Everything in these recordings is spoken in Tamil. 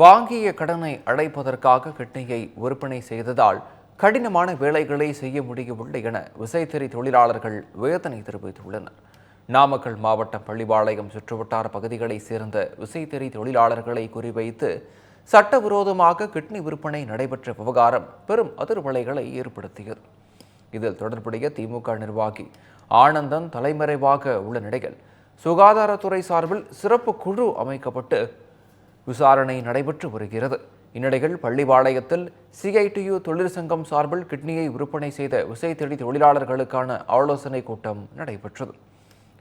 வாங்கிய கடனை அடைப்பதற்காக கிட்னியை விற்பனை செய்ததால் கடினமான வேலைகளை செய்ய முடியவில்லை என விசைத்தறி தொழிலாளர்கள் வேதனை தெரிவித்துள்ளனர். நாமக்கல் மாவட்டம் பள்ளிபாளையம் சுற்றுவட்டார பகுதிகளைச் சேர்ந்த விசைத்தறி தொழிலாளர்களை குறிவைத்து சட்டவிரோதமாக கிட்னி விற்பனை நடைபெற்ற விவகாரம் பெரும் அதிர்வலைகளை ஏற்படுத்தியது. இதில் தொடர்புடைய திமுக நிர்வாகி ஆனந்தன் தலைமறைவாக உள்ள நிலையில் சுகாதாரத்துறை சார்பில் சிறப்பு குழு அமைக்கப்பட்டு விசாரணை நடைபெற்று வருகிறது. இந்நிலையில் பள்ளிபாளையத்தில் சிஐடியு தொழிற்சங்கம் சார்பில் கிட்னியை விற்பனை செய்த விசைத்தடி தொழிலாளர்களுக்கான ஆலோசனை கூட்டம் நடைபெற்றது.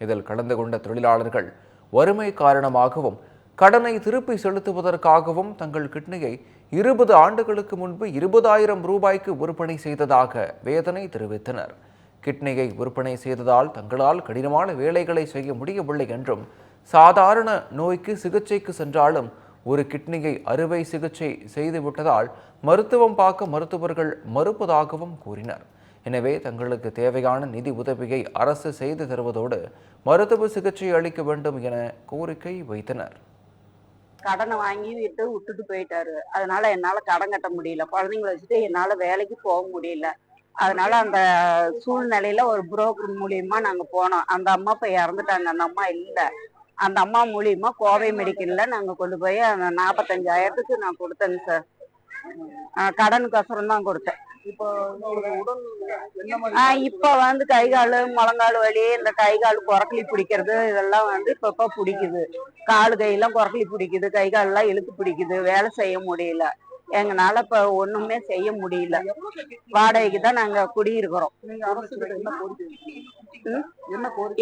இதில் கலந்து கொண்ட தொழிலாளர்கள் வறுமை காரணமாகவும் கடனை திருப்பி செலுத்துவதற்காகவும் தங்கள் கிட்னியை இருபது ஆண்டுகளுக்கு முன்பு இருபதாயிரம் ரூபாய்க்கு விற்பனை செய்ததாக வேதனை தெரிவித்தனர். கிட்னியை விற்பனை செய்ததால் தங்களால் கடினமான வேலைகளை செய்ய முடியவில்லை என்றும் சாதாரண நோய்க்கு சிகிச்சைக்கு சென்றாலும் ஒரு கிட்னியை அறுவை சிகிச்சை செய்துவிட்டதால் மருத்துவம் பார்க்க மருத்துவர்கள் மறுப்பதாகவும் கூறினர். எனவே தங்களுக்கு தேவையான நிதி உதவியை அரசு செய்து தருவதோடு மருத்துவ சிகிச்சை அளிக்க வேண்டும் என கோரிக்கை வைத்தனர். கடனை வாங்கி விட்டு விட்டுட்டு போயிட்டாரு. அதனால என்னால கடன் கட்ட முடியல. குழந்தைங்கள வச்சுட்டு என்னால வேலைக்கு போக முடியல. அதனால அந்த சூழ்நிலையில ஒரு புரோக்கர் மூலியமா நாங்க போனோம். அந்த அம்மா இப்ப இறந்துட்டாங்க. அந்த அம்மா இல்லை. அந்த அம்மா மூலியமா கோவை மெடிக்கல்ல நாங்க கொண்டு போய் அந்த நாற்பத்தஞ்சாயிரத்துக்கு நான் கொடுத்தேங்க சார் கடனுக்கோசரம் தான் கொடுத்தேன். இப்போ வந்து கை கால் முழங்கால் வலி இந்த கை கால் குறக்கலி பிடிக்கிறது இதெல்லாம் வந்து இப்ப இப்ப பிடிக்குது. காலு கையெல்லாம் குறக்கலி பிடிக்குது கை காலெல்லாம் இழுத்து பிடிக்குது வேலை செய்ய முடியல. எங்கனால இப்ப ஒண்ணுமே செய்ய முடியல. வாடகைக்கு தான் நாங்க குடியிருக்கிறோம்.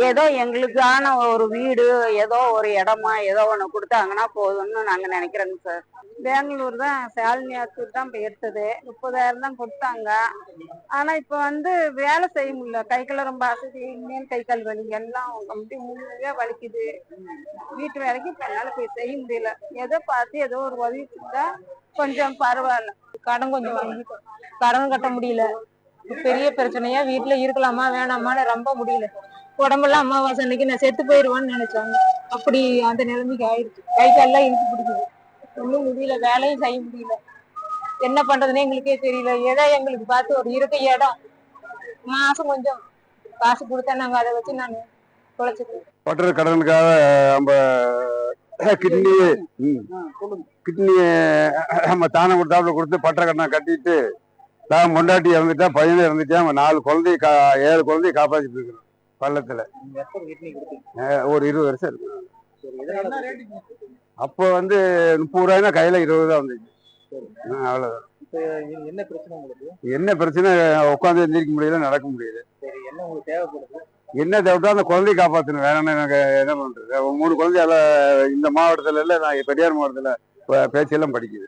ஏதோ எங்களுக்கான ஒரு வீடு ஏதோ ஒரு இடமா ஏதோ ஒண்ணு கொடுத்தாங்கன்னா போதும்னு நாங்க நினைக்கிறோங்க சார். பெங்களூர் தான் சாலினி ஆத்தூர் தான் இப்போ எடுத்தது முப்பதாயிரம் தான் கொடுத்தாங்க. ஆனா இப்ப வந்து வேலை செய்ய முடியல. கை கால ரொம்ப அசதி இனிமேல் கை கால் வலி எல்லாம் அப்படி முழுமையா வலிக்குது. வீட்டு வேலைக்கு இப்ப என்னால போய் செய்ய முடியல. ஏதோ பார்த்து ஏதோ ஒரு உதவி செஞ்சா கொஞ்சம் பரவாயில்ல. கடன் கொஞ்சம் வாங்கிட்டோம் கடன் கட்ட முடியல. பெரிய பிரச்சனையா வீட்டுல இருக்கலாமா வேணாமான்னு ரொம்ப முடியல. உடம்பெல்லாம் அம்மாவாசை அன்னைக்கு நான் செத்து போயிருவான்னு நினைச்சாங்க. அப்படி அந்த நிலைமைக்கு ஆயிடுச்சு. கை கால்லாம் இழுத்து பிடிக்குது. ஒன்றும் முடியல. வேலையும் செய்ய முடியல. என்ன பண்றதுன்னு எங்களுக்கே தெரியல. ஏதோ எங்களுக்கு பார்த்து ஒரு இருக்க இடம். மாசம் கொஞ்சம் காசு கொடுத்தா நாங்க அதை வச்சு நாங்க குழைச்சிக்கிறோம் பட்டற கடனுக்காக நம்ம கிட்னி. கிட்னி நம்ம தானம் கொடுத்தாப்புல கொடுத்து பட்டற கடனை கட்டிட்டு தான் பொண்டாட்டி இறந்துட்டா பையனை இறந்துட்டா நம்ம நாலு குழந்தைய கா ஏழு குழந்தைய காப்பாத்திட்டு இருக்கிறோம் பள்ளத்துல. ஒரு இருபது வருஷம் இருக்கு. அப்போ வந்து முப்பது ரூபாய்னா கையில இருபது தான் வந்துச்சு அவ்வளவுதான். இப்போ என்ன பிரச்சனை உங்களுக்கு? என்ன பிரச்சனை உட்காந்து எந்திரிக்க முடியல நடக்க முடியல. சரி என்ன தேவைட்டோ அந்த குழந்தைய காப்பாற்றணும் வேற என்ன எனக்கு என்ன பண்றது? ஒரு மூணு குழந்தையால இந்த மாவட்டத்துல இல்ல நான் பெரியார் மாவட்டத்துல பேச்செல்லாம் படிக்குது.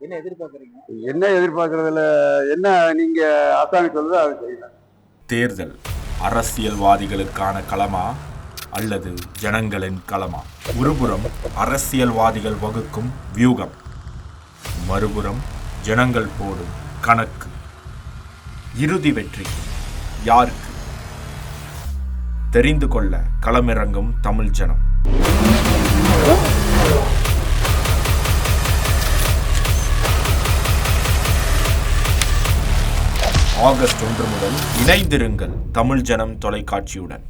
என்ன எதிர்பார்க்கறீங்க? என்ன எதிர்பார்க்கறதுல என்ன நீங்க ஆசாமி சொல்றதோ அது செய்யலாம் தேர்தல் அரசியல்வாதிகளுக்கான களமா அல்லது ஜனங்களின் களமா? ஒருபுறம் அரசியல்வாதிகள் வகுக்கும் வியூகம் மறுபுறம் ஜனங்கள் போடும் கணக்கு. இறுதி வெற்றி யாருக்கு? தெரிந்து கொள்ள களமிறங்கும் தமிழ் ஜனம். ஆகஸ்ட் ஒன்று முதல் இணைந்திருங்கள் தமிழ் ஜனம் தொலைக்காட்சியுடன்.